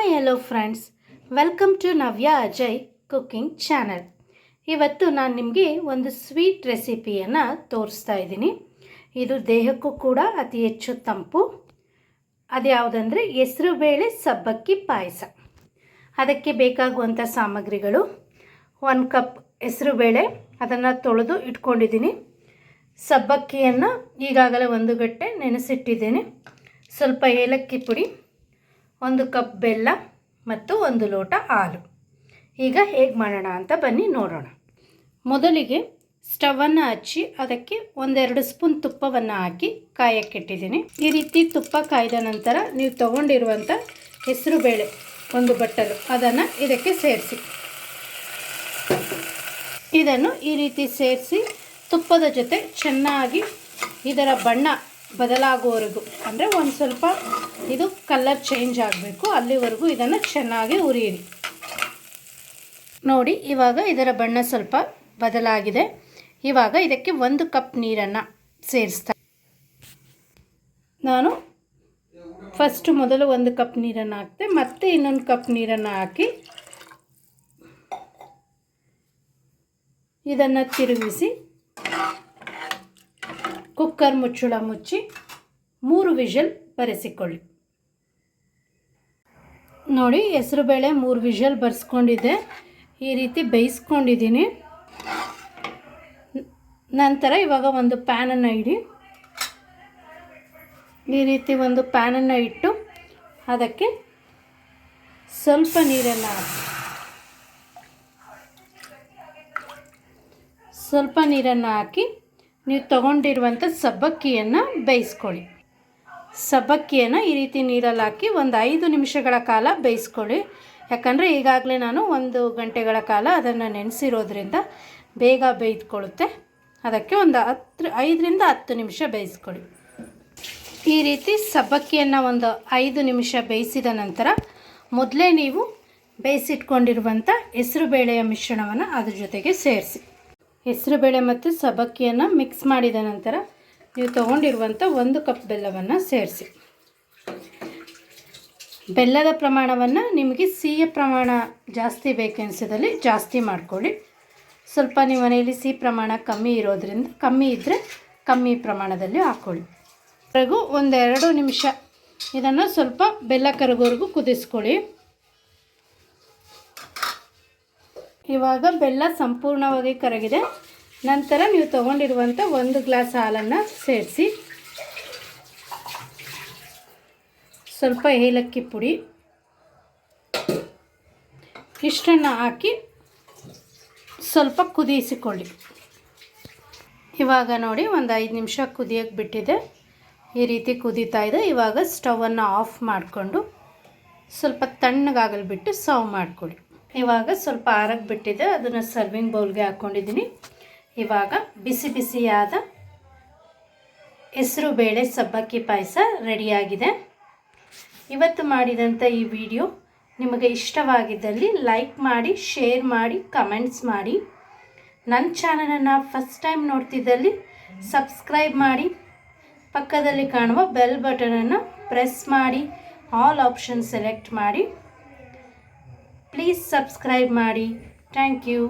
Hi hello friends welcome to Navya Ajay cooking channel ಇವತ್ತು ನಾನು ನಿಮಗೆ ಒಂದು ಸ್ವೀಟ್ ರೆಸಿಪಿಯನ್ನು ತೋರಿಸ್ತಾ ಇದ್ದೀನಿ. ಇದು ದೇಹಕ್ಕೂ ಕೂಡ ಅತಿ ಹೆಚ್ಚು ತಂಪು. ಅದ್ಯಾವುದಂದರೆ ಹೆಸರುಬೇಳೆ ಸಬ್ಬಕ್ಕಿ ಪಾಯಸ. ಅದಕ್ಕೆ ಬೇಕಾಗುವಂಥ ಸಾಮಗ್ರಿಗಳು. ಒಂದು ಕಪ್ ಹೆಸರುಬೇಳೆ ಅದನ್ನು ತೊಳೆದು ಇಟ್ಕೊಂಡಿದ್ದೀನಿ. ಸಬ್ಬಕ್ಕಿಯನ್ನು ಈಗಾಗಲೇ ಒಂದು ಗಂಟೆ ನೆನೆಸಿಟ್ಟಿದ್ದೇನೆ. ಸ್ವಲ್ಪ ಏಲಕ್ಕಿ ಪುಡಿ ಒಂದು ಕಪ್ ಬೆಲ್ಲ ಮತ್ತು ಒಂದು ಲೋಟ ಹಾಲು. ಈಗ ಹೇಗೆ ಮಾಡೋಣ ಅಂತ ಬನ್ನಿ ನೋಡೋಣ. ಮೊದಲಿಗೆ ಸ್ಟವನ್ನು ಹಚ್ಚಿ ಅದಕ್ಕೆ ಒಂದೆರಡು ಸ್ಪೂನ್ ತುಪ್ಪವನ್ನು ಹಾಕಿ ಕಾಯಕ್ಕಿಟ್ಟಿದ್ದೀನಿ ಈ ರೀತಿ ತುಪ್ಪ ಕಾಯ್ದ ನಂತರ ನೀವು ತಗೊಂಡಿರುವಂಥ ಹೆಸರುಬೇಳೆ ಒಂದು ಬಟ್ಟಲು, ಅದನ್ನು ಇದಕ್ಕೆ ಸೇರಿಸಿ. ಇದನ್ನು ಈ ರೀತಿ ಸೇರಿಸಿ ತುಪ್ಪದ ಜೊತೆ ಚೆನ್ನಾಗಿ ಇದರ ಬಣ್ಣ ಬದಲಾಗುವವರೆಗೂ ಅಂದರೆ ಒಂದು ಸ್ವಲ್ಪ ಇದು ಕಲರ್ ಚೇಂಜ್ ಆಗಬೇಕು. ಅಲ್ಲಿವರೆಗೂ ಇದನ್ನು ಚೆನ್ನಾಗಿ ಉರಿಯಿರಿ. ನೋಡಿ, ಇವಾಗ ಇದರ ಬಣ್ಣ ಸ್ವಲ್ಪ ಬದಲಾಗಿದೆ. ಇವಾಗ ಇದಕ್ಕೆ ಒಂದು ಕಪ್ ನೀರನ್ನು ಸೇರಿಸ್ತಾ ನಾನು ಫಸ್ಟು ಮೊದಲು ಒಂದು ಕಪ್ ನೀರನ್ನು ಹಾಕ್ತೆ, ಮತ್ತೆ ಇನ್ನೊಂದು ಕಪ್ ನೀರನ್ನು ಹಾಕಿ ಇದನ್ನು ತಿರುಗಿಸಿ ಕುಕ್ಕರ್ ಮುಚ್ಚಳ ಮುಚ್ಚಿ ಮೂರು ವಿಷಲ್ ಬರೆಸಿಕೊಳ್ಳಿ. ನೋಡಿ ಹೆಸರುಬೇಳೆ ಮೂರು ವಿಷಲ್ ಬರೆಸ್ಕೊಂಡಿದ್ದೆ ಈ ರೀತಿ ಬೇಯಿಸ್ಕೊಂಡಿದ್ದೀನಿ. ನಂತರ ಇವಾಗ ಒಂದು ಪ್ಯಾನನ್ನು ಇಡಿ. ಈ ರೀತಿ ಒಂದು ಪ್ಯಾನನ್ನು ಇಟ್ಟು ಅದಕ್ಕೆ ಸ್ವಲ್ಪ ನೀರನ್ನು ಹಾಕಿ. ಸ್ವಲ್ಪ ನೀರನ್ನು ಹಾಕಿ ನೀವು ತಗೊಂಡಿರುವಂಥ ಸಬ್ಬಕ್ಕಿಯನ್ನು ಬೇಯಿಸ್ಕೊಳ್ಳಿ. ಸಬ್ಬಕ್ಕಿಯನ್ನು ಈ ರೀತಿ ನೀರಲ್ಲಿ ಹಾಕಿ ಒಂದು ಐದು ನಿಮಿಷಗಳ ಕಾಲ ಬೇಯಿಸ್ಕೊಳ್ಳಿ. ಯಾಕಂದರೆ ಈಗಾಗಲೇ ನಾನು ಒಂದು ಗಂಟೆಗಳ ಕಾಲ ಅದನ್ನು ನೆನೆಸಿರೋದ್ರಿಂದ ಬೇಗ ಬೇಯ್ದುಕೊಳ್ಳುತ್ತೆ. ಅದಕ್ಕೆ ಒಂದು ಹತ್ತು, ಐದರಿಂದ ಹತ್ತು ನಿಮಿಷ ಬೇಯಿಸ್ಕೊಳ್ಳಿ. ಈ ರೀತಿ ಸಬ್ಬಕ್ಕಿಯನ್ನು ಒಂದು ಐದು ನಿಮಿಷ ಬೇಯಿಸಿದ ನಂತರ ಮೊದಲೇ ನೀವು ಬೇಯಿಸಿಟ್ಕೊಂಡಿರುವಂಥ ಹೆಸರುಬೇಳೆಯ ಮಿಶ್ರಣವನ್ನು ಅದ್ರ ಜೊತೆಗೆ ಸೇರಿಸಿ. ಹೆಸರುಬೇಳೆ ಮತ್ತು ಸಬ್ಬಕ್ಕಿಯನ್ನು ಮಿಕ್ಸ್ ಮಾಡಿದ ನಂತರ ನೀವು ತೊಗೊಂಡಿರುವಂಥ ಒಂದು ಕಪ್ ಬೆಲ್ಲವನ್ನು ಸೇರಿಸಿ. ಬೆಲ್ಲದ ಪ್ರಮಾಣವನ್ನು ನಿಮಗೆ ಸಿಹಿಯ ಪ್ರಮಾಣ ಜಾಸ್ತಿ ಬೇಕೆನಿಸಿದಲ್ಲಿ ಜಾಸ್ತಿ ಮಾಡಿಕೊಳ್ಳಿ. ಸ್ವಲ್ಪ ನಿಮ್ಮ ಮನೆಯಲ್ಲಿ ಸಿಹಿ ಪ್ರಮಾಣ ಕಮ್ಮಿ ಇರೋದರಿಂದ ಕಮ್ಮಿ ಇದ್ದರೆ ಕಮ್ಮಿ ಪ್ರಮಾಣದಲ್ಲಿ ಹಾಕ್ಕೊಳ್ಳಿ. ಕರಗು ಒಂದೆರಡು ನಿಮಿಷ ಇದನ್ನು ಸ್ವಲ್ಪ ಬೆಲ್ಲ ಕರಗೋವರೆಗೂ ಕುದಿಸ್ಕೊಳ್ಳಿ. ಇವಾಗ ಬೆಲ್ಲ ಸಂಪೂರ್ಣವಾಗಿ ಕರಗಿದೆ. ನಂತರ ನೀವು ತಗೊಂಡಿರುವಂಥ ಒಂದು ಗ್ಲಾಸ್ ಹಾಲನ್ನು ಸೇರಿಸಿ. ಸ್ವಲ್ಪ ಏಲಕ್ಕಿ ಪುಡಿ. ಇಷ್ಟನ್ನು ಹಾಕಿ ಸ್ವಲ್ಪ ಕುದಿಸಿಕೊಳ್ಳಿ. ಇವಾಗ ನೋಡಿ ಒಂದು ಐದು ನಿಮಿಷ ಕುದಿಯೋಕ್ಕೆ ಬಿಟ್ಟಿದೆ. ಈ ರೀತಿ ಕುದೀತಾ ಇದೆ. ಇವಾಗ ಸ್ಟವನ್ನು ಆಫ್ ಮಾಡಿಕೊಂಡು ಸ್ವಲ್ಪ ತಣ್ಣಗಾಗಲು ಬಿಟ್ಟು ಸರ್ವ್ ಮಾಡಿಕೊಡಿ ಇವಾಗ ಸ್ವಲ್ಪ ಆರಕ್ಕೆ ಬಿಟ್ಟಿದೆ. ಅದನ್ನು ಸರ್ವಿಂಗ್ ಬೌಲ್ಗೆ ಹಾಕ್ಕೊಂಡಿದ್ದೀನಿ ಇವಾಗ ಬಿಸಿ ಬಿಸಿಯಾದ ಹೆಸರು ಬೇಳೆ ಸಬ್ಬಕ್ಕಿ ಪಾಯಸ ರೆಡಿಯಾಗಿದೆ. ಇವತ್ತು ಮಾಡಿದಂಥ ಈ ವಿಡಿಯೋ ನಿಮಗೆ ಇಷ್ಟವಾಗಿದ್ದಲ್ಲಿ ಲೈಕ್ ಮಾಡಿ, ಶೇರ್ ಮಾಡಿ, ಕಮೆಂಟ್ಸ್ ಮಾಡಿ. ನನ್ನ ಚಾನಲನ್ನು ಫಸ್ಟ್ ಟೈಮ್ ನೋಡ್ತಿದ್ದಲ್ಲಿ ಸಬ್ಸ್ಕ್ರೈಬ್ ಮಾಡಿ. ಪಕ್ಕದಲ್ಲಿ ಕಾಣುವ ಬೆಲ್ ಬಟನನ್ನು ಪ್ರೆಸ್ ಮಾಡಿ. ಆಲ್ ಆಪ್ಷನ್ ಸೆಲೆಕ್ಟ್ ಮಾಡಿ. ಪ್ಲೀಸ್ ಸಬ್ಸ್ಕ್ರೈಬ್ ಮಾಡಿ. Thank you.